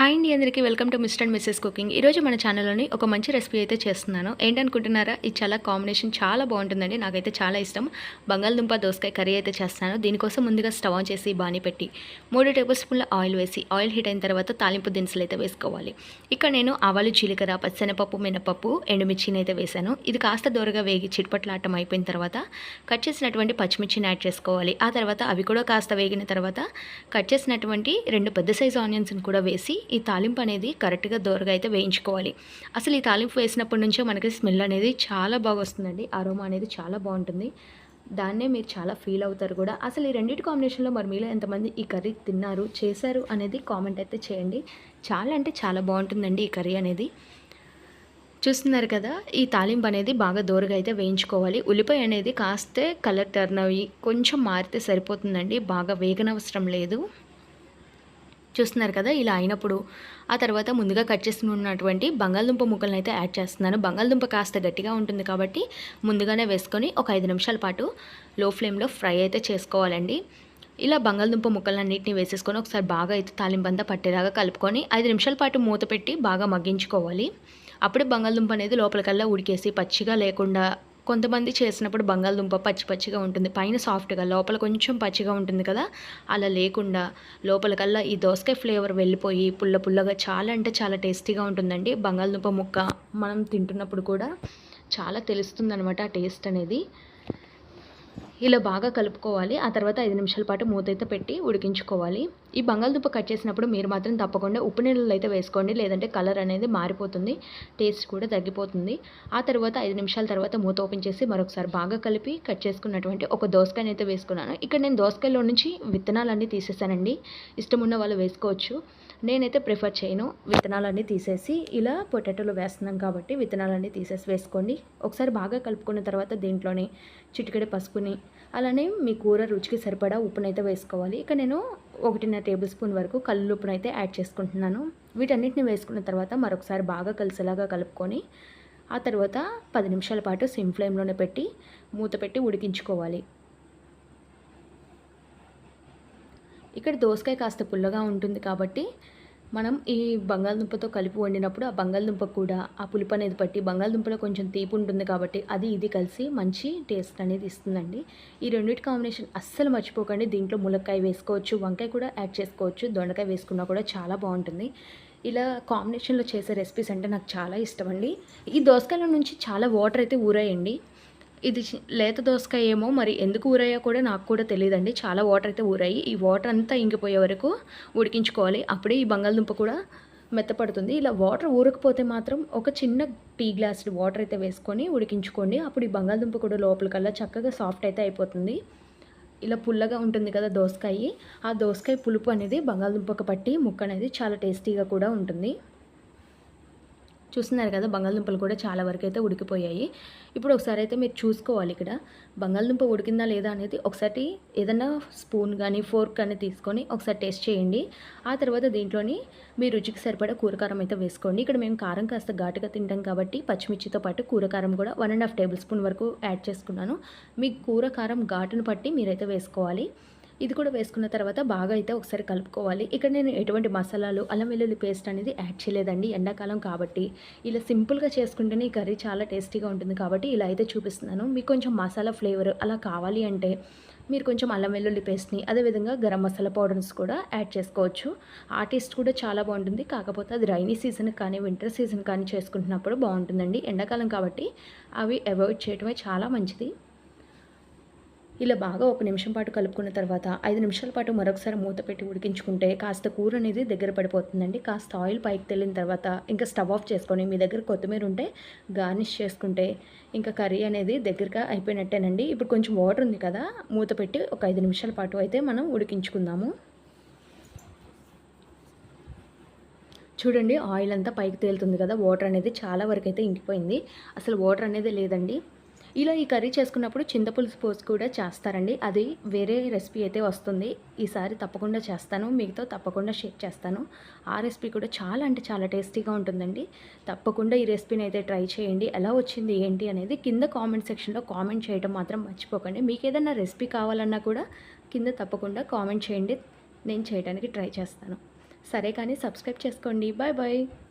Hi అండి అందరికీ welcome to mister and missus cooking. ఈరోజు మన ఛానల్లోని ఒక మంచి రెసిపీ అయితే చేస్తున్నాను. ఏంటనుకుంటున్నారా? ఇది చాలా కాంబినేషన్ చాలా బాగుంటుందండి నాకైతే చాలా ఇష్టం. బంగాళదుంప దోసకాయ కర్రీ అయితే చేస్తాను దీనికోసం ముందుగా స్టవ్ ఆన్ చేసి బాని పెట్టి మూడు టేబుల్ స్పూన్ల ఆయిల్ వేసి ఆయిల్ హీట్ అయిన తర్వాత తాలింపు దినుసులు అయితే వేసుకోవాలి. ఇక్కడ నేను ఆవాలు జీలకర్ర పచ్చనపప్పు మినపప్పు ఎండుమిర్చిని అయితే వేశాను. ఇది కాస్త దూరగా వేగి చిట్పట్లాటం అయిపోయిన తర్వాత కట్ చేసినటువంటి పచ్చిమిర్చిని యాడ్ చేసుకోవాలి. ఆ తర్వాత అవి కూడా కాస్త వేగిన తర్వాత కట్ చేసినటువంటి రెండు పెద్ద సైజు ఆనియన్స్ని కూడా వేసి ఈ తాలింపు అనేది కరెక్ట్గా దూరగా అయితే వేయించుకోవాలి. అసలు ఈ తాలింపు వేసినప్పటి నుంచే మనకి స్మెల్ అనేది చాలా బాగా వస్తుందండి. అరోమా అనేది చాలా బాగుంటుంది. దాన్నే మీరు చాలా ఫీల్ అవుతారు కూడా. అసలు ఈ రెండింటి కాంబినేషన్లో మరి మీలో ఎంతమంది ఈ కర్రీ తిన్నారు చేశారు అనేది కామెంట్ అయితే చేయండి. చాలా అంటే చాలా బాగుంటుందండి ఈ కర్రీ అనేది. చూస్తున్నారు కదా ఈ తాలింపు అనేది బాగా దూరగా అయితే వేయించుకోవాలి. ఉల్లిపాయ అనేది కాస్తే కలర్ టర్న్ అవి కొంచెం మారితే సరిపోతుందండి. బాగా వేగనవసరం లేదు. చూస్తున్నారు కదా ఇలా అయినప్పుడు. ఆ తర్వాత ముందుగా కట్ చేసుకున్నటువంటి బంగాళదుంప ముక్కలను అయితే యాడ్ చేస్తున్నాను. బంగాళదుంప కాస్త గట్టిగా ఉంటుంది కాబట్టి ముందుగానే వేసుకొని ఒక ఐదు నిమిషాల పాటు లో ఫ్లేమ్లో ఫ్రై అయితే చేసుకోవాలండి. ఇలా బంగాళదుంప ముక్కలన్నింటినీ వేసేసుకొని ఒకసారి బాగా అయితే తాలింపంతా పట్టేలాగా కలుపుకొని ఐదు నిమిషాల పాటు మూత పెట్టి బాగా మగ్గించుకోవాలి. అప్పుడే బంగాళదుంప అనేది లోపలికల్లా ఉడికేసి పచ్చిగా లేకుండా కొంతమంది చేసినప్పుడు బంగాళదుంప పచ్చి పచ్చిగా ఉంటుంది. పైన సాఫ్ట్గా లోపల కొంచెం పచ్చిగా ఉంటుంది కదా? అలా లేకుండా లోపలికల్లా ఈ దోసకాయ ఫ్లేవర్ వెళ్ళిపోయి పుల్ల పుల్లగా చాలా అంటే చాలా టేస్టీగా ఉంటుందండి. బంగాళదుంప ముక్క మనం తింటున్నప్పుడు కూడా చాలా తెలుస్తుంది అనమాట ఆ టేస్ట్ అనేది. ఇలా బాగా కలుపుకోవాలి. ఆ తర్వాత ఐదు నిమిషాల పాటు మూత అయితే పెట్టి ఉడికించుకోవాలి. ఈ బంగాళదుంప కట్ చేసినప్పుడు మీరు మాత్రం తప్పకుండా ఉప్పు నీళ్ళు అయితే వేసుకోండి. లేదంటే కలర్ అనేది మారిపోతుంది. టేస్ట్ కూడా తగ్గిపోతుంది. ఆ తర్వాత ఐదు నిమిషాల తర్వాత మూత ఓపెన్ చేసి మరొకసారి బాగా కలిపి కట్ చేసుకున్నటువంటి ఒక దోసకాయని అయితే వేసుకున్నాను. ఇక్కడ నేను దోసకాయలో నుంచి విత్తనాలన్నీ తీసేసానండి. ఇష్టం ఉన్న వాళ్ళు వేసుకోవచ్చు. నేనైతే ప్రిఫర్ చేయను. విత్తనాలన్నీ తీసేసి ఇలా పొటాటోలు వేస్తున్నాం కాబట్టి విత్తనాలన్నీ తీసేసి వేసుకోండి. ఒకసారి బాగా కలుపుకున్న తర్వాత దీంట్లోనే చిటికెడ పసుపుని అలానే మీ కూర రుచికి సరిపడా ఉప్పునైతే వేసుకోవాలి. ఇక నేను ఒకటిన్నర టేబుల్ స్పూన్ వరకు కళ్ళు ఉప్పునైతే యాడ్ చేసుకుంటున్నాను. వీటన్నిటిని వేసుకున్న తర్వాత మరొకసారి బాగా కలిసేలాగా కలుపుకొని ఆ తర్వాత పది నిమిషాల పాటు సిమ్ ఫ్లేమ్లోనే పెట్టి మూత పెట్టి ఉడికించుకోవాలి. ఇక్కడ దోసకాయ కాస్త పుల్లగా ఉంటుంది కాబట్టి మనం ఈ బంగాళదుంపతో కలిపి వండినప్పుడు ఆ బంగాళదుంప కూడా ఆ పులుపు అనేది పట్టి బంగాళదుంపలో కొంచెం తీపి ఉంటుంది కాబట్టి అది ఇది కలిసి మంచి టేస్ట్ అనేది ఇస్తుందండి. ఈ రెండింటి కాంబినేషన్ అస్సలు మర్చిపోకండి. దీంట్లో ములక్కాయ వేసుకోవచ్చు వంకాయ కూడా యాడ్ చేసుకోవచ్చు దొండకాయ వేసుకున్నా కూడా చాలా బాగుంటుంది. ఇలా కాంబినేషన్లో చేసే రెసిపీస్ అంటే నాకు చాలా ఇష్టం అండి. ఈ దోసకాయల నుంచి చాలా వాటర్ అయితే ఊరాయండి. ఇది చి- లేత దోసకాయ ఏమో మరి ఎందుకు ఊరాయో కూడా నాకు కూడా తెలియదండి చాలా వాటర్ అయితే ఊరాయి. ఈ వాటర్ అంతా ఇంగిపోయే వరకు ఉడికించుకోవాలి. అప్పుడే ఈ బంగాళదుంప కూడా మెత్తపడుతుంది. ఇలా వాటర్ ఊరకపోతే మాత్రం ఒక చిన్న టీ గ్లాస్ వాటర్ అయితే వేసుకొని ఉడికించుకోండి. అప్పుడు ఈ బంగాళదుంప కూడా లోపలికల్లా చక్కగా సాఫ్ట్ అయితే అయిపోతుంది. ఇలా పుల్లగా ఉంటుంది కదా దోసకాయ. ఆ దోసకాయ పులుపు అనేది బంగాళదుంపకు పట్టి ముక్క అనేది చాలా టేస్టీగా కూడా ఉంటుంది. చూస్తున్నారు కదా బంగాళదుంపలు కూడా చాలా వరకు అయితే ఉడికిపోయాయి. ఇప్పుడు ఒకసారి అయితే మీరు చూసుకోవాలి ఇక్కడ. బంగాళదుంప ఉడికిందా లేదా అనేది ఒకసారి ఏదైనా స్పూన్ కానీ ఫోర్క్ కానీ తీసుకొని ఒకసారి టేస్ట్ చేయండి. ఆ తర్వాత దీంట్లోని మీ రుచికి సరిపడా కూరకారం అయితే వేసుకోండి. ఇక్కడ మేము కారం కాస్త ఘాటుగా తింటాం కాబట్టి పచ్చిమిర్చితో పాటు కూరకారం కూడా one and half tablespoon వరకు యాడ్ చేసుకున్నాను. మీ కూర కారం ఘాటును పట్టి మీరైతే వేసుకోవాలి. ఇది కూడా వేసుకున్న తర్వాత బాగా అయితే ఒకసారి కలుపుకోవాలి. ఇక్కడ నేను ఎటువంటి మసాలాలు అల్లం వెల్లుల్లి పేస్ట్ అనేది యాడ్ చేయలేదండి ఎండాకాలం కాబట్టి. ఇలా సింపుల్గా చేసుకుంటేనే ఈ కర్రీ చాలా టేస్టీగా ఉంటుంది కాబట్టి ఇలా అయితే చూపిస్తున్నాను. మీకు కొంచెం మసాలా ఫ్లేవర్ అలా కావాలి అంటే మీరు కొంచెం అల్లం వెల్లుల్లి పేస్ట్ని అదేవిధంగా గరం మసాలా పౌడర్స్ కూడా యాడ్ చేసుకోవచ్చు. ఆ టేస్ట్ కూడా చాలా బాగుంటుంది. కాకపోతే అది రైనీ సీజన్ కానీ వింటర్ సీజన్ కానీ చేసుకుంటున్నప్పుడు బాగుంటుందండి. ఎండాకాలం కాబట్టి అవి అవాయిడ్ చేయడమే చాలా మంచిది. ఇలా బాగా ఒక నిమిషం పాటు కలుపుకున్న తర్వాత ఐదు నిమిషాల పాటు మరొకసారి మూత పెట్టి ఉడికించుకుంటే కాస్త కూర అనేది దగ్గర పడిపోతుందండి. కాస్త ఆయిల్ పైకి తెల్లిన తర్వాత ఇంకా స్టవ్ ఆఫ్ చేసుకొని మీ దగ్గర కొత్తిమీర ఉంటే గార్నిష్ చేసుకుంటే ఇంకా కర్రీ అనేది దగ్గరగా అయిపోయినట్టేనండి. ఇప్పుడు కొంచెం వాటర్ ఉంది కదా మూత పెట్టి ఒక ఐదు నిమిషాల పాటు అయితే మనం ఉడికించుకుందాము. చూడండి ఆయిల్ అంతా పైకి తేలుతుంది కదా వాటర్ అనేది చాలా వరకు అయితే ఇంకిపోయింది. అసలు వాటర్ అనేది లేదండి. ఇలా ఈ కర్రీ చేసుకున్నప్పుడు చింతపులుసు పోసి కూడా చేస్తారండి. అది వేరే రెసిపీ అయితే వస్తుంది. ఈసారి తప్పకుండా చేస్తాను. మీతో తప్పకుండా షేర్ చేస్తాను. ఆ రెసిపీ కూడా చాలా అంటే చాలా టేస్టీగా ఉంటుందండి. తప్పకుండా ఈ రెసిపీని అయితే ట్రై చేయండి. ఎలా వచ్చింది ఏంటి అనేది కింద కామెంట్ సెక్షన్లో కామెంట్ చేయడం మాత్రం మర్చిపోకండి. మీకు ఏదైనా రెసిపీ కావాలన్నా కూడా కింద తప్పకుండా కామెంట్ చేయండి. నేను చేయడానికి ట్రై చేస్తాను. సరే కానీ సబ్స్క్రైబ్ చేసుకోండి. Bye bye.